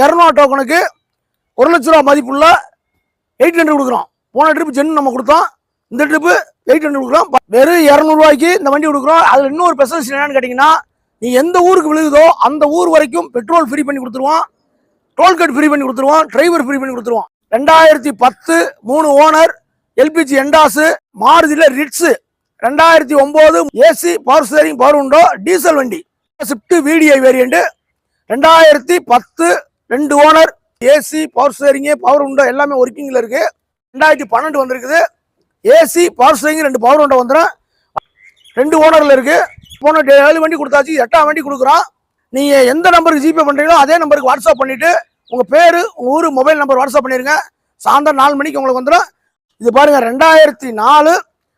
இரநூறு டோக்கனுக்கு ஒரு லட்ச ரூபா மதிப்புள்ள எயிட் ஹண்ட்ரட் கொடுக்குறோம். போன ட்ரிப் ஜென் நம்ம கொடுத்தோம். இந்த ட்ரிப்பு எயிட் ஹண்ட்ரட் கொடுக்குறோம். வெறும் இரநூறுவாய்க்கு இந்த வண்டி கொடுக்குறோம். அதில் இன்னொரு ஸ்பெஷல் என்னன்னு கேட்டிங்கன்னா நீ எந்த ஊருக்கு விழுகுதோ அந்த ஊர் வரைக்கும் பெட்ரோல் ஃப்ரீ பண்ணி கொடுத்துருவோம். டோல்கேட் ஃப்ரீ பண்ணி கொடுத்துருவோம். டிரைவர் ஃப்ரீ பண்ணி கொடுத்துருவோம். ரெண்டாயிரத்தி பத்து மூணு ஓனர் எல்பிஜி எண்டாஸு மாருதியில் ரிட்ஸு ரெண்டாயிரத்தி ஒம்பது AC power steering power window diesel வண்டி. ஸ்விஃப்ட் விடிஐ வேரியண்ட்டு ரெண்டாயிரத்தி பத்து ரெண்டு owner AC power steering power window எல்லாமே ஒர்க்கிங்கில் இருக்குது ரெண்டாயிரத்தி பன்னெண்டு வந்திருக்குது. ஏசி பவர் ஸ்டேரிங் ரெண்டு பவர் உண்டோ வந்துடும் ரெண்டு ஓனரில் இருக்குது போன ஏழு வண்டி கொடுத்தாச்சு எட்டாம் வண்டி கொடுக்குறோம் நீங்கள் எந்த நம்பருக்கு ஜிபே பண்ணுறீங்களோ அதே நம்பருக்கு வாட்ஸ்அப் பண்ணிவிட்டு உங்கள் பேர் உங்கள் ஊர் மொபைல் நம்பர் வாட்ஸ்அப் பண்ணிடுங்க சாயந்தரம் நாலு மணிக்கு உங்களுக்கு வந்துடும் இது பாருங்கள் ரெண்டாயிரத்தி நாலு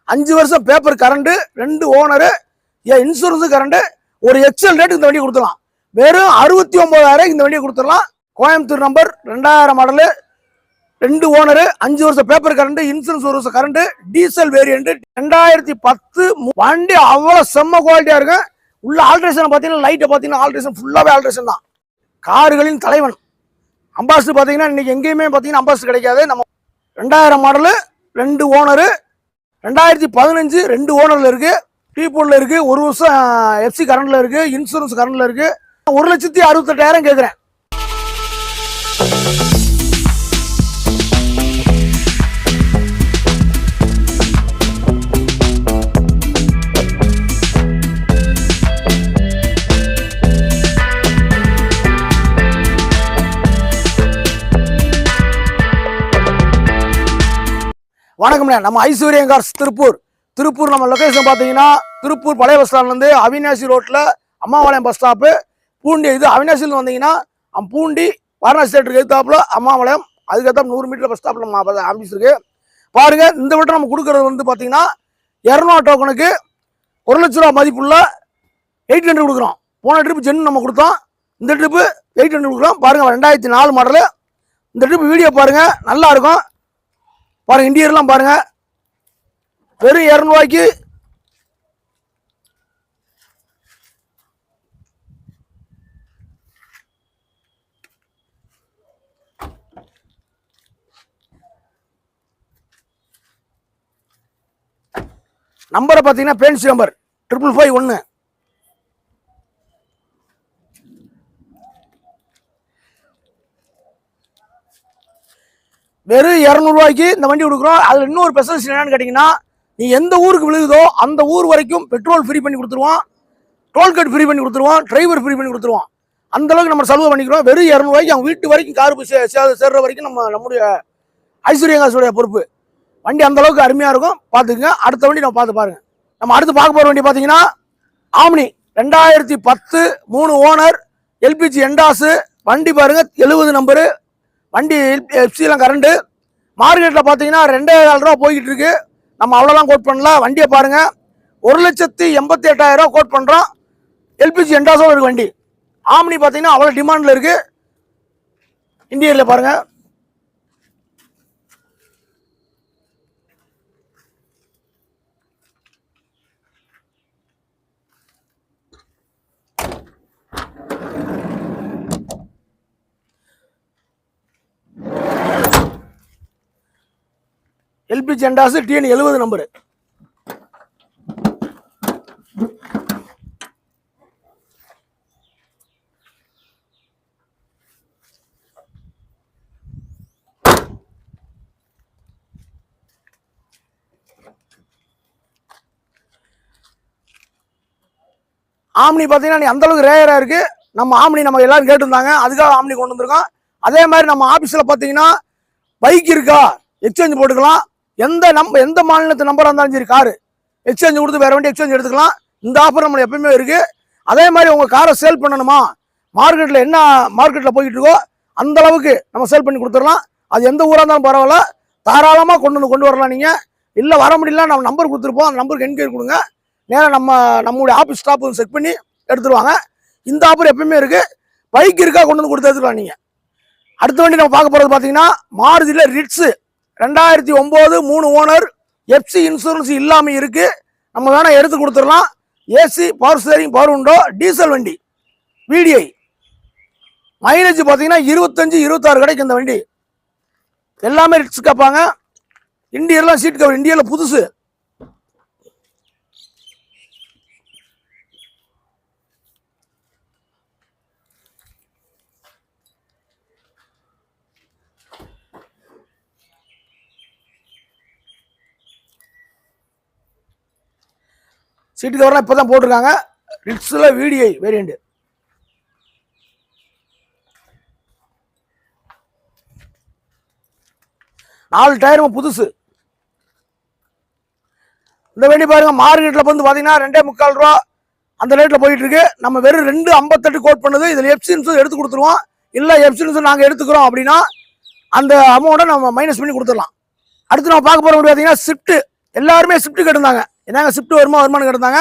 அஞ்சு வருஷம் பேப்பர் கரண்ட்டு ரெண்டு ஓனரு ஏன் இன்சூரன்ஸு கரண்ட்டு ஒரு எக்ஸல் ரேட்டுக்கு இந்த வண்டி கொடுத்துடலாம். வெறும் அறுபத்தி ஒம்பதாயிரம் இந்த வண்டியை கொடுத்துடலாம். கோயம்புத்தூர் நம்பர் ரெண்டாயிரம் மாடலு ரெண்டு ஓனரு அஞ்சு வருஷம் பேப்பர் கரண்ட் இன்சூரன்ஸ் ஒரு வருஷம் கரண்ட் டீசல் வேரியண்ட் ரெண்டாயிரத்தி பத்து வண்டி அவ்வளோ செம்ம குவாலிட்டியா இருக்கும். உள்ள ஆல்ட்ரேஷன் பார்த்தீங்கன்னா லைட்டை பார்த்தீங்கன்னா ஆல்ட்ரேஷன் ஃபுல்லாகவே ஆல்ட்ரேஷன் தான். கார்களின் தலைவன். அம்பாஸ்டர் பார்த்தீங்கன்னா இன்னைக்கு எங்கேயுமே பார்த்தீங்கன்னா அம்பாஸ்டர் கிடைக்காது. நம்ம ரெண்டாயிரம் மாடலு ரெண்டு ஓனரு ரெண்டாயிரத்தி பதினஞ்சு ரெண்டு ஓனர்ல இருக்கு. டீபோர்ட்ல இருக்கு. ஒரு வருஷம் எஃப்சி கரண்ட்ல இருக்கு. இன்சூரன்ஸ் கரண்ட்ல இருக்கு. ஒரு லட்சத்தி அறுபத்தெட்டாயிரம் கேட்குறேன் வணக்கம்ண்ணே. நம்ம ஐஸ்வர்யம் கார்ஸ் திருப்பூர். திருப்பூர் நம்ம லொகேஷன் பார்த்தீங்கன்னா திருப்பூர் பழைய பஸ் ஸ்டாண்ட்லேருந்து அவினாசி ரோட்டில் அம்மாவாளையம் பஸ் ஸ்டாப்பு பூண்டி இது அவினாசியில் வந்தீங்கன்னா பூண்டி வாரணாசி தேட்டருக்கு எதிர்த்தாப்புல அம்மாவளையம். அதுக்கேற்ற நூறு மீட்டர் பஸ் ஸ்டாப்பில் நம்ம ஆஃபீஸ் இருக்கு. பாருங்க இந்த வட்டம் நம்ம கொடுக்குறது வந்து பார்த்தீங்கன்னா இரநூறு டோக்கனுக்கு ஒரு லட்ச ரூபா மதிப்புள்ள எயிட் ஹண்ட்ரட் கொடுக்குறோம். போன ட்ரிப்பு ஜென் நம்ம கொடுத்தோம். இந்த ட்ரிப்பு எயிட் ஹண்ட்ரட் கொடுக்குறோம். பாருங்க ரெண்டாயிரத்தி நாலு மாடலு இந்த ட்ரிப்பு வீடியோ பாருங்க நல்லா இருக்கும். பாருங்க இன்டீரியர்லாம் பாருங்க. வெறும் இரநூறுவாய்க்கு நம்பரை பார்த்தீங்கன்னா பேன்சி நம்பர் ட்ரிபிள் ஃபைவ் ஒன்று வெறும் இரநூறுவாய்க்கு இந்த வண்டி கொடுக்குறோம். அதில் இன்னொரு ஸ்பெஷல் என்னன்னு கேட்டிங்கன்னா நீ எந்த ஊருக்கு விழுகுதோ அந்த ஊர் வரைக்கும் பெட்ரோல் ஃப்ரீ பண்ணி கொடுத்துருவோம் டோல்கேட் ஃப்ரீ பண்ணி கொடுத்துருவோம் டிரைவர் ஃப்ரீ பண்ணி கொடுத்துருவோம் அந்த அளவுக்கு நம்ம செலவு பண்ணிக்கிறோம். வெறும் இரநூறுவாய்க்கு அவங்க வீட்டு வரைக்கும் கார் போய் சே சேர்ற வரைக்கும் நம்ம நம்முடைய ஐஸ்வர்யங்காசுடைய பொறுப்பு. வண்டி அந்த அளவுக்கு அருமையாக இருக்கும். பார்த்துக்குங்க. அடுத்த வண்டி நம்ம பார்த்து பாருங்கள் நம்ம அடுத்து பார்க்க போகிற வண்டி பார்த்தீங்கன்னா ஆம்னி. ரெண்டாயிரத்தி பத்து மூணு ஓனர் எல்பிஜி எண்டாஸு வண்டி பாருங்கள் எழுபது நம்பரு வண்டி எஃப்சிலாம் கரண்ட்டு மார்க்கெட்டில் பார்த்தீங்கன்னா ரெண்டே ரூபா போய்கிட்டு இருக்கு. நம்ம அவ்வளோலாம் கோட் பண்ணல. வண்டியை பாருங்கள் ஒரு லட்சத்தி எண்பத்தி எட்டாயிரம் ரூபா கோட் பண்ணுறோம் எல்பிஜி எண்டாஸோட இருக்குது வண்டி. ஆம்னி பார்த்தீங்கன்னா அவ்வளோ டிமாண்டில் இருக்குது இன்டீரியரில் பாருங்கள் எல்பிஜி ஜெண்டாஸ் டிஎன் எழுபது நம்பரு ஆம்னி பார்த்தீங்கன்னா நீ அந்த அளவுக்கு ரேயராக இருக்குது நம்ம ஆம்னி நம்ம எல்லாரும் கேட்டிருந்தாங்க. அதுக்காக ஆம்னி கொண்டு வந்திருக்கோம். அதே மாதிரி நம்ம ஆஃபீஸில் பார்த்தீங்கன்னா பைக் இருக்கா? எக்ஸ்சேஞ்ச் போட்டுக்கலாம். எந்த நம்ப எந்த மாநிலத்து நம்பராக இருந்தாலும் சரி காரு. எக்ஸ்சேஞ்ச் கொடுத்து வேறு வண்டி எக்ஸ்சேஞ்ச் எடுத்துக்கலாம். இந்த ஆஃபர் நம்மளுக்கு எப்பயுமே இருக்குது அதே மாதிரி உங்கள் காரை சேல் பண்ணணுமா? மார்க்கெட்டில் என்ன மார்க்கெட்டில் போய்கிட்டு இருக்கோ அந்த அளவுக்கு நம்ம சேல் பண்ணி கொடுத்துடலாம். அது எந்த ஊராக இருந்தாலும் பரவாயில்ல. தாராளமாக கொண்டு வந்து கொண்டு வரலாம் நீங்கள் இல்லை வர முடியல நம்ம நம்பர் கொடுத்துருப்போம். அந்த நம்பருக்கு என்கொயரி கொடுங்க. நேராக நம்ம நம்மளுடைய ஆஃபீஸ் ஸ்டாஃப் செக் பண்ணி எடுத்துருவாங்க. இந்த ஆஃபர் எப்பயுமே இருக்குது பைக் இருக்கா கொண்டு வந்து கொடுத்து எடுத்துக்கலாம் நீங்கள் அடுத்த வண்டி நம்ம பார்க்க போகிறது பார்த்தீங்கன்னா மாருதியில் ரிட்ஸு ரெண்டாயிரத்தி ஒம்பது மூணு ஓனர் எஃப்சி இன்சூரன்ஸ் இல்லாமல் இருக்குது நம்ம வேணால் எடுத்து கொடுத்துடலாம். AC power steering power window diesel வண்டி விடிஐ மைலேஜ் பார்த்தீங்கன்னா இருபத்தஞ்சி இருபத்தாறு கிடைக்கும் இந்த வண்டி. எல்லாமே ரிட்ஸ் கேட்பாங்க. இந்தியர்லாம் சீட் கவர் இந்தியாவில் புதுசு. சீட்டு கவர்லாம் இப்போ தான் போட்டிருக்காங்க. ரிட்ஸில் விடிஐ வேரியண்ட்டு நாலு டயரும் புதுசு. இந்த வண்டி பாருங்க மார்க்கெட்டில் வந்து பார்த்தீங்கன்னா ரெண்டே முக்கால் ரூபா அந்த ரேட்டில் போயிட்டு இருக்கு நம்ம வெறும் ரெண்டு ஐம்பத்தெட்டு கோட் பண்ணுது இதில் எப்சின்ஸும் எடுத்து கொடுத்துருவோம். இல்லை எப்சின்ஸும் நாங்கள் எடுத்துக்கிறோம் அப்படின்னா அந்த அமௌண்ட்டை நம்ம மைனஸ் பண்ணி கொடுத்துடலாம். அடுத்து நம்ம பார்க்க போகிற பார்த்தீங்கன்னா ஷிஃப்ட்டு எல்லாருமே ஷிஃப்ட்டு கேட்டிருந்தாங்க. என்னங்க ஸ்விஃப்ட் வருமா வருமானு கேட்டிருந்தாங்க.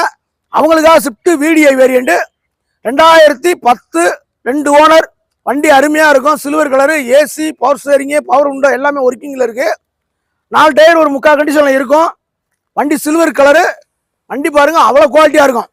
அவங்களுக்காக ஸ்விஃப்ட் விடிஐ வேரியண்ட்டு ரெண்டாயிரத்தி பத்து ரெண்டு ஓனர் வண்டி அருமையாக இருக்கும். Silver colour AC power steering power window எல்லாமே ஒர்க்கிங்கில் இருக்குது நாலு டயர் ஒரு முக்கால் கண்டிஷனில் இருக்கும். வண்டி சில்வர் கலரு வண்டி பாருங்கள் அவ்வளோ குவாலிட்டியாக இருக்கும்.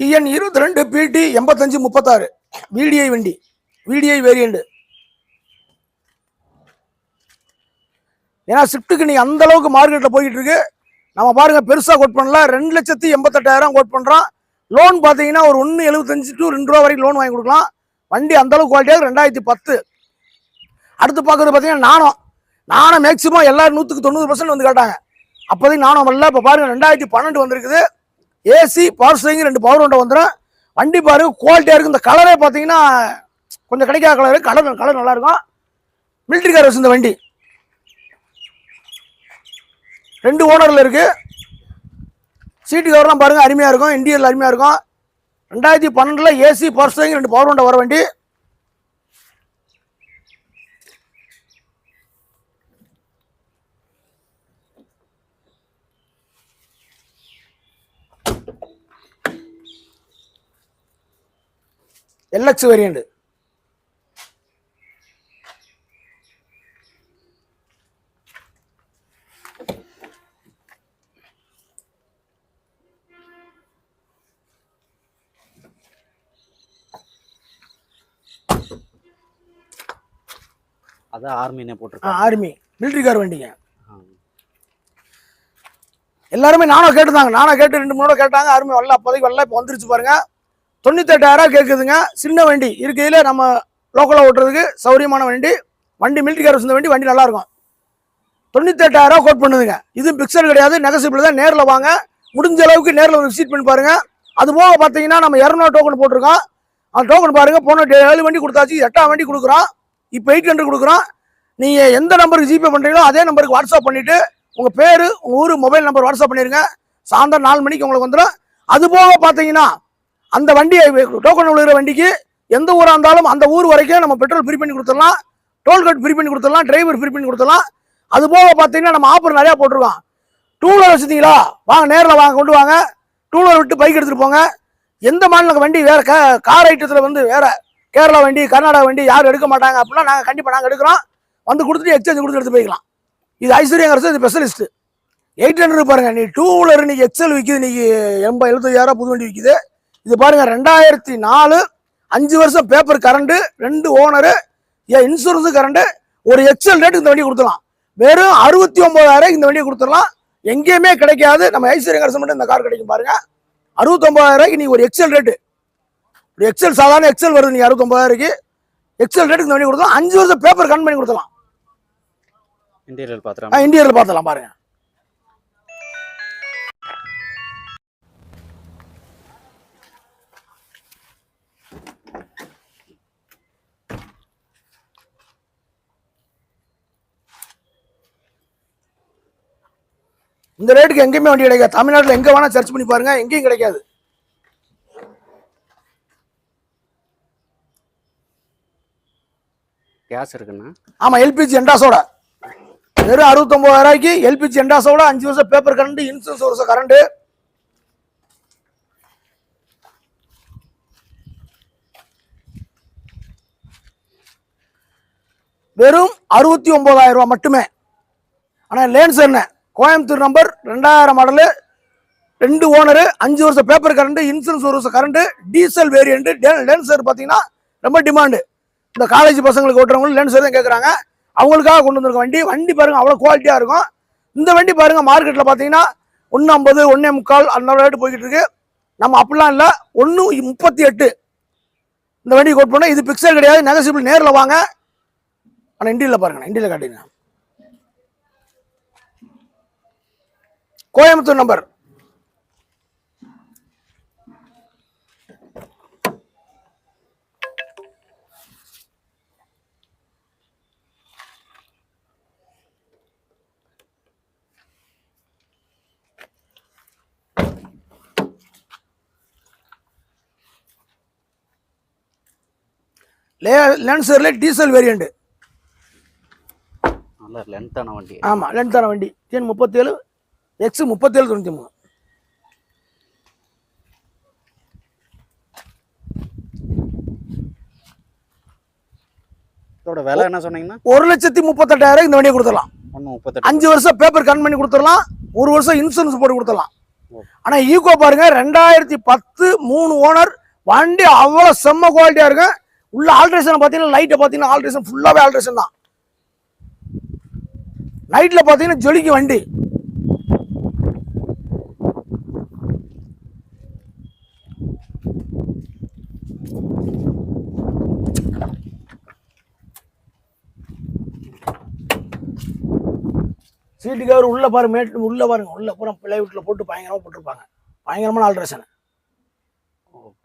டிஎன் இருபத்தி ரெண்டு பிடி எண்பத்தஞ்சு முப்பத்தாறு. விடிஐ வண்டி. விடிஐ வேரியண்ட்டு ஏன்னா ஸ்விஃப்ட்டுக்கு நீ அந்த அளவுக்கு மார்க்கெட்டில் போய்கிட்டு இருக்கு. நம்ம பாருங்க பெருசாக கோட் பண்ணல. ரெண்டு லட்சத்தி எண்பத்தெட்டாயிரம் கோட் பண்ணுறோம் லோன் பார்த்தீங்கன்னா ஒரு ஒன்று எழுபத்தஞ்சு டு ரெண்டு ரூபா வரைக்கும் லோன் வாங்கி கொடுக்கலாம். வண்டி அந்தளவுக்கு குவாலிட்டியாக ரெண்டாயிரத்தி பத்து. அடுத்து பார்க்குறது பார்த்தீங்கன்னா நாணம் நாணம் மேக்ஸிமம் எல்லாரும் நூற்றுக்கு தொண்ணூறு பர்சன்ட் வந்து கேட்டாங்க. அப்போதைக்கு நாணம் வரல. இப்போ பாருங்க ரெண்டாயிரத்தி பன்னெண்டு வந்திருக்குது. ஏசி பவர் ஸ்டேரிங் ரெண்டு பவர் ஒன்றை வந்துடும் வண்டி பாருங்க குவாலிட்டியாக இருக்கும். இந்த கலரே பார்த்தீங்கன்னா கொஞ்சம் கிடைக்காத கலர் கலர் கலர் நல்லா இருக்கும். மிலிட்ரி கார் வச்சு இந்த வண்டி. ரெண்டு ஓனரில் இருக்குது சீட்டு கவர்லாம் பாருங்க அருமையாக இருக்கும். இன்டீரியல் அருமையாக இருக்கும். ரெண்டாயிரத்தி பன்னெண்டில் ஏசி பவர் ஸ்டேரிங் ரெண்டு பவர் ஒன்றை வர வண்டி. எல்எக்ஸ் வேரியண்ட் அதான் ஆர்மினே போட்டிருக்காங்க. ஆர்மி மிலிட்ரி கார் வண்டிங்க. எல்லாருமே நானும் கேட்டுதாங்க. நானும் கேட்டு ரெண்டு மூணு கேட்டாங்க. அருமை வரல அப்போதைக்கு வரல இப்போ வந்துருச்சு பாருங்க. தொண்ணூத்தெட்டாயிரம் கேட்குதுங்க சின்ன வண்டி. இருக்கையில் நம்ம லோக்கலில் ஓட்டுறதுக்கு சௌரியமான வண்டி. வண்டி மிலிட்ரி கார் வச்சிருந்த வண்டி வண்டி நல்லா இருக்கும் தொண்ணூத்தெட்டாயிரம் கோட் பண்ணுதுங்க. இது பிக்சர் கிடையாது. நெகசிபிள் தான். நேரில் வாங்க. முடிஞ்ச அளவுக்கு நேரில் வந்து விசிட் பண்ணி பாருங்கள் அது போக பார்த்தீங்கன்னா நம்ம இரநூறு டோக்கன் போட்டிருக்கோம். அந்த டோக்கன் பாருங்கள் போன ஏழு வண்டி கொடுத்தாச்சு. எட்டாம் வண்டி கொடுக்குறோம். இப்போ எயிட் ஹண்ட்ரட் கொடுக்குறோம். நீங்கள் எந்த நம்பருக்கு ஜிபே பண்ணுறீங்களோ அதே நம்பருக்கு வாட்ஸ்அப் பண்ணிவிட்டு உங்கள் பேர் உங்கள் ஊர் மொபைல் நம்பர் வாட்ஸ்அப் பண்ணிடுங்க சாயந்தரம் நாலு மணிக்கு உங்களுக்கு வந்துடும். அது போக பார்த்தீங்கன்னா அந்த வண்டியை டோக்கன் விழுகிற வண்டிக்கு எந்த ஊராக இருந்தாலும் அந்த ஊர் வரைக்கும் நம்ம பெட்ரோல் ஃப்ரீ பண்ணி கொடுத்துடலாம். டோல்கேட் ஃப்ரீ பண்ணி கொடுத்துடலாம். டிரைவர் ஃப்ரீ பண்ணி கொடுத்துடலாம். அது போக பார்த்தீங்கன்னா நம்ம ஆஃபர் நிறையா போட்டிருக்கோம் டூ வீலர் வச்சுருந்தீங்களா வாங்க நேரில் வாங்க கொண்டு வாங்க. டூ வீலர் விட்டு பைக் எடுத்துகிட்டு போங்க. எந்த மாநில வண்டி? வேறு க கார் ஐட்டத்தில் வந்து வேறு. கேரளா வண்டி கர்நாடகா வண்டி யாரும் எடுக்க மாட்டாங்க அப்படின்னா நாங்கள் கண்டிப்பாக நாங்கள் எடுக்கிறோம். வந்து கொடுத்துட்டு எக்ஸ்சேஞ்ச் கொடுத்து எடுத்து போய்க்கலாம். இது ஐஸ்வர்யங்கிறது இது ஸ்பெஷலிஸ்ட்டு எயிட் ஹண்ட்ரட் பாருங்க. நீ டூ வீலர் இன்றைக்கி எக்ஸல் விற்கிது இன்னைக்கு எண்பது எழுபத்தஞ்சாயிரம் புது வண்டி விற்கிது இது பாருங்க ரெண்டாயிரத்தி நாலு அஞ்சு வருஷம் பேப்பர் கரண்ட் ரெண்டு ஓனரு ஏன் இன்சூரன்ஸு கரண்ட் ஒரு எக்ஸல் ரேட்டுக்கு இந்த வண்டி கொடுத்துடலாம். வெறும் அறுபத்தி ஒன்பதாயிரம் இந்த வண்டியை கொடுத்துடலாம். எங்கேயுமே கிடைக்காது. நம்ம ஐஸ்வர்யங்கரசு மட்டும் இந்த கார் கிடைக்கும் பாருங்க. அறுபத்தொம்பதாயிரம் நீ ஒரு எக்ஸல் ரேட்டு ஒரு எக்ஸல் சாதாரண எக்ஸல் வருது நீ அறுபத்தொம்பதாயிரக்கு எக்ஸல் ரேட்டுக்கு இந்த வண்டி கொடுத்தலாம் அஞ்சு வருஷம் பேப்பர் கன் பண்ணி கொடுத்தலாம் இன்டீரியல் பாத்திரம் இன்டீரியர் பார்த்தலாம் பாருங்க. இந்த ரேட்டுக்கு எங்கேயுமே வண்டி கிடைக்காது. தமிழ்நாட்டில் எங்க வேணா சர்ச் பண்ணி பாருங்க எங்கேயும் கிடைக்காது. கேஸ் இருக்குண்ணா. ஆமா எல்பிஜி எண்டாஸோட வெறும் அறுபத்தொம்பதாயிரம் ரூபாய்க்கு எல்பிஜி எண்டாஸோட அஞ்சு வருஷம் பேப்பர் கரண்ட் இன்சூரன்ஸ் ஒரு வருஷம் கரண்ட் வெறும் அறுபத்தி ஒன்பதாயிரம் ரூபாய் மட்டுமே. ஆனால் லேன்ஸ் என்ன? கோயம்புத்தூர் நம்பர் ரெண்டாயிரம் மாடலு ரெண்டு ஓனரு அஞ்சு வருஷம் பேப்பர் கரண்ட் இன்சூரன்ஸ் ஒரு வருஷம் கரண்ட் டீசல் வேரியண்ட் லென்சர் பார்த்தீங்கன்னா ரொம்ப டிமாண்டு இந்த காலேஜ் பசங்களுக்கு ஓட்டுறவங்களும் லென்சர் தான் கேட்குறாங்க அவங்களுக்காக கொண்டு வந்திருக்க வண்டி. வண்டி பாருங்கள் அவ்வளோ குவாலிட்டியாக இருக்கும். இந்த வண்டி பாருங்கள் மார்க்கெட்டில் பார்த்தீங்கன்னா ஒன்று ஐம்பது ஒன்றே முக்கால் அந்த ரேட்டு போய்கிட்டு இருக்கு. நம்ம அப்படிலாம் இல்லை. ஒன்று முப்பத்தி எட்டு. இந்த வண்டி கோட் பண்ணால் இது பிக்சர் கிடையாது. நெகசிபிள் நேரில் வாங்க. ஆனால் இண்டியில் பாருங்க இண்டியில் காட்டுங்க கோயம்புத்தூர் நம்பர் லேன்சரில் டீசல் வேரியண்ட் நல்ல லென்த்தான வண்டி. ஆமாம் லென்த்தான வண்டி. டிஎன் முப்பத்தேழு? எக்ஸ் முப்பத்தேழு தொண்ணூற்றி மூணு இதோட விலை என்ன சொன்னீங்கன்னா? ஒரு லட்சத்தி முப்பத்தெட்டாயிரம் இந்த வண்டியை கொடுத்துடலாம். ஒன்று முப்பத்தெட்டு. அஞ்சு வருஷம் பேப்பர் கன் பண்ணி கொடுத்துடலாம். ஒரு வருஷம் இன்சூரன்ஸ் போட்டு கொடுத்துடலாம். ஆனால் ஈகோ பாருங்க ரெண்டாயிரத்தி பத்து மூணு ஓனர் வண்டி அவ்வளோ செம்ம குவாலிட்டியாக இருக்கும். உள்ள ஆல்ட்ரேஷன் பார்த்தீங்கன்னா லைட்டை பார்த்தீங்கன்னா ஆல்ட்ரேஷன் ஃபுல்லாகவே ஆல்ட்ரேஷன் தான். நைட்டில் பார்த்தீங்கன்னா ஜொலிக்கும் வண்டி. கவர் உள்ள பாரு மேட் உள்ள பாருங்க உள்ள பூரா பிளைவுட்ல போட்டு பயங்கரமா போட்டிருப்பாங்க. பயங்கரமான ஆல்ட்ரேஷன்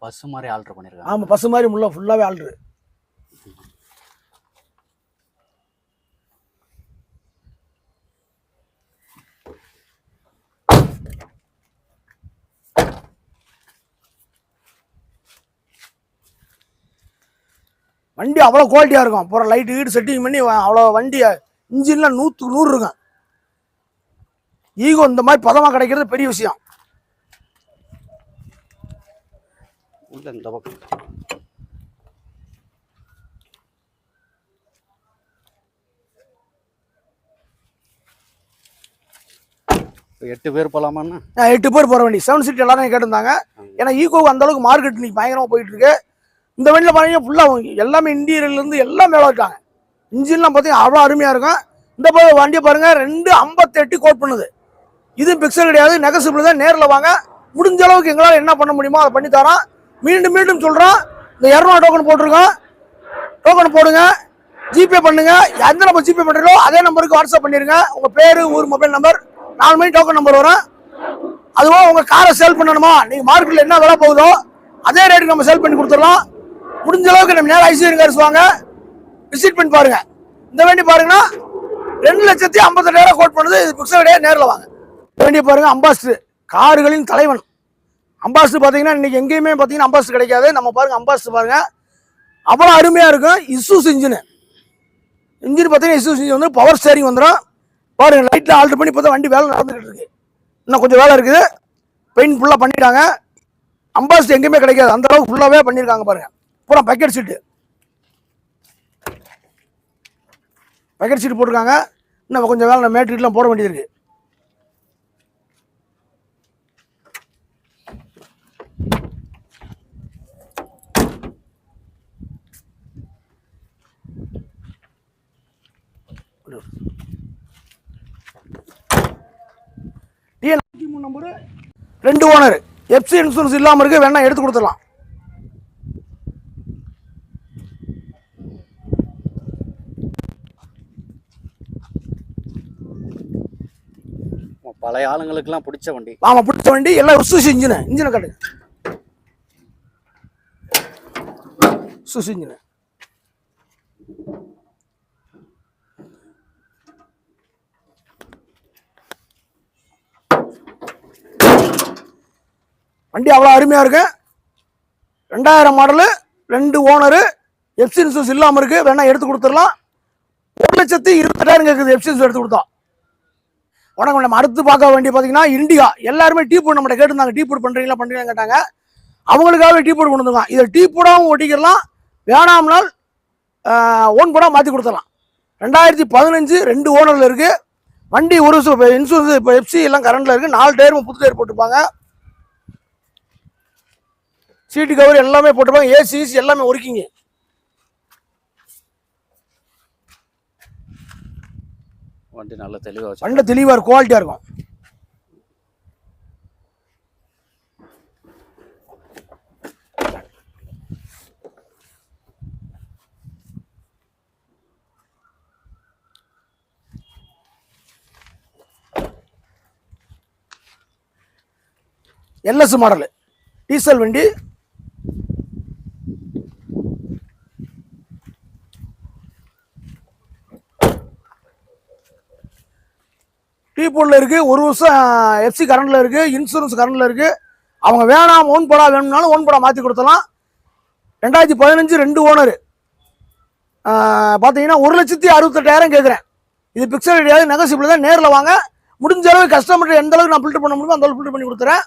பஸ் மாதிரி ஆல்டர் பண்ணியிருக்காங்க ஆமா பசு மாதிரி உள்ள ஃபுல்லாவே ஆல்ட்ரு வண்டி அவ்வளோ குவாலிட்டியாக இருக்கும். அப்புறம் லைட்டு கீட்டு செட்டிங் பண்ணி அவ்வளோ வண்டி இன்ஜின்லாம் நூற்றுக்கு நூறு இருக்கும். ஈகோ இந்த மாதிரி பதமாக கிடைக்கிறது பெரிய விஷயம். இந்த பக்கம். எட்டு பேர் போலாமாண்ணா நான் எட்டு பேர் போகிற வண்டி. செவன் சீட் எல்லாரும் கேட்டிருந்தாங்க. ஏன்னா ஈகோ அந்த அளவுக்கு மார்க்கெட் இன்னைக்கு பயங்கரமாக போயிட்டு இருக்கு இந்த வண்டியில் பார்த்தீங்கன்னா ஃபுல்லாக எல்லாமே இன்டீரியர்லேருந்து எல்லாம் மேலே இருக்காங்க. இன்ஜின்லாம் பார்த்தீங்கன்னா அவ்வளோ அருமையாக இருக்கும். இந்த வண்டியை பாருங்க ரெண்டு ஐம்பத்தெட்டு கோட் பண்ணுது. இது பிக்சல் கிடையாது. நெகசிபிள் தான் நேரில் வாங்க. முடிஞ்ச அளவுக்கு எங்களால் என்ன பண்ண முடியுமோ அதை பண்ணி தரோம் மீண்டும் மீண்டும் சொல்கிறோம் இந்த இரநூறு டோக்கன் போட்டிருக்கோம். டோக்கன் போடுங்க. ஜிபே பண்ணுங்க. எந்த நம்பர் ஜிபே பண்ணுறீங்களோ அதே நம்பருக்கு வாட்ஸ்அப் பண்ணிடுங்க உங்கள் பேர் ஊர் மொபைல் நம்பர் நாலு மணி டோக்கன் நம்பர் வரும். அதுவும் உங்கள் காரை சேல் பண்ணணுமா? நீங்கள் மார்க்கெட்டில் என்ன விலை போகுதோ அதே ரேட்டுக்கு நம்ம சேல் பண்ணி கொடுத்துடலாம். முடிஞ்ச அளவுக்கு நம்ம நேரம் ஐசிஐ கார்ஸ் வாங்க. விசிட் பண்ணி பாருங்கள் இந்த வண்டி பாருங்கன்னா ரெண்டு லட்சத்தி ஐம்பத்தெட்டாயிரம் கோட் பண்ணுது. இது புக்ஸை கிடையாது. நேரில் வாங்க. வண்டியை பாருங்க அம்பாஸ்டர் கார்களின் தலைவன். அம்பாஸ்டர் பார்த்தீங்கன்னா இன்றைக்கி எங்கேயுமே பார்த்தீங்கன்னா அம்பாஸ்டர் கிடைக்காது. நம்ம பாருங்கள் அம்பாஸ்டர் பாருங்கள் அவ்வளோ அருமையாக இருக்கும். இசூஸ் இன்ஜின் இன்ஜின் பார்த்தீங்கன்னா இசூஸ் இன்ஜின் வந்து பவர் ஸ்டேரிங் வந்துடும் பாருங்கள் லைட்டில் ஆல்ட்ரு பண்ணி இப்போ வண்டி வேலை நடந்துகிட்டு இருக்கு. இன்னும் கொஞ்சம் வேலை இருக்குது. பெயிண்ட் ஃபுல்லாக பண்ணிட்டாங்க. அம்பாஸ்டர் எங்கேயுமே கிடைக்காது. அந்த அளவுக்கு ஃபுல்லாகவே பண்ணியிருக்காங்க பாருங்கள் பூரா பக்கெட் சீட்டு பக்கெட் சீட்டு போட்டிருக்காங்க. இன்னும் கொஞ்சம் வேலை மேட்ரிக்லாம் போட வேண்டியது இருக்குது டிஎன் மூணு நம்பரு ரெண்டு ஓனர். எஃப்சி இன்சூரன்ஸ் இல்லாமல் இருக்கு வேணா எடுத்து கொடுத்துடலாம். பழைய ஆளுங்களுக்கெல்லாம் பிடிச்ச வண்டி. ஆமா பிடிச்ச வண்டி எல்லாம் சுசி இன்ஜினு இன்ஜினை காட்டு. சுசி இன்ஜினு வண்டி அவ்வளோ அருமையாக இருக்கு. ரெண்டாயிரம் மாடலு ரெண்டு ஓனரு எஃப்சி இன்சூரன்ஸ் இல்லாமல் இருக்குது வேணால் எடுத்து கொடுத்துடலாம். ஒரு லட்சத்தி இருபத்தெட்டாயிரம் கேட்குது எஃப்சி இன்சூரன்ஸ் எடுத்து கொடுத்தோம் வணக்கம் நம்ம அடுத்து பார்க்க வேண்டிய பார்த்தீங்கன்னா இண்டிகா. எல்லாருமே டீ போர்டு நம்மகிட்ட கேட்டிருந்தாங்க. டீ போர்டு பண்ணுறீங்களா பண்ணுறீங்களா கேட்டாங்க. அவங்களுக்காகவே டீ போர்டு கொண்டு வந்துருக்கோம் இதை டீ போர்டாகவும் ஒட்டிக்கலாம் வேணாம்னால் ஓன் போர்டாக மாற்றி கொடுத்துடலாம். ரெண்டாயிரத்தி பதினஞ்சு ரெண்டு ஓனரில் இருக்குது வண்டி ஒரு இன்சூரன்ஸ் இப்போ எஃப்சி எல்லாம் கரண்டில் இருக்குது நாலு டயரும் புது டயர் போட்டிருப்பாங்க. சீட்டு கவர் எல்லாமே போட்டிருப்பாங்க ஏசி ஈசி எல்லாமே ஒர்க்கிங்க. வண்டி நல்ல தெளிவாக வண்டி தெளிவாக இருக்கும் குவாலிட்டியாக இருக்கும். எல்எஸ் மாடலு டீசல் வண்டி. டீ போர்டில் இருக்குது ஒரு வருஷம் எஃப்சி கரண்டில் இருக்குது இன்சூரன்ஸ் கரண்டில் இருக்குது அவங்க வேணாம் ஓன் படா வேணும்னாலும் ஓன் படா மாற்றி கொடுத்தலாம் ரெண்டாயிரத்தி பதினஞ்சு ரெண்டு ஓனர் பார்த்தீங்கன்னா ஒரு லட்சத்தி அறுபத்தெட்டாயிரம் கேட்குறேன் இது பிக்சர் கிடையாது. நெகசிபிள் தான். நேரில் வாங்க. முடிஞ்ச அளவு கஸ்டமர் எந்த அளவுக்கு நான் ஃபில்டர் பண்ண முடியுமோ அந்த அளவுக்கு ஃபில்டர் பண்ணி கொடுத்துறேன்.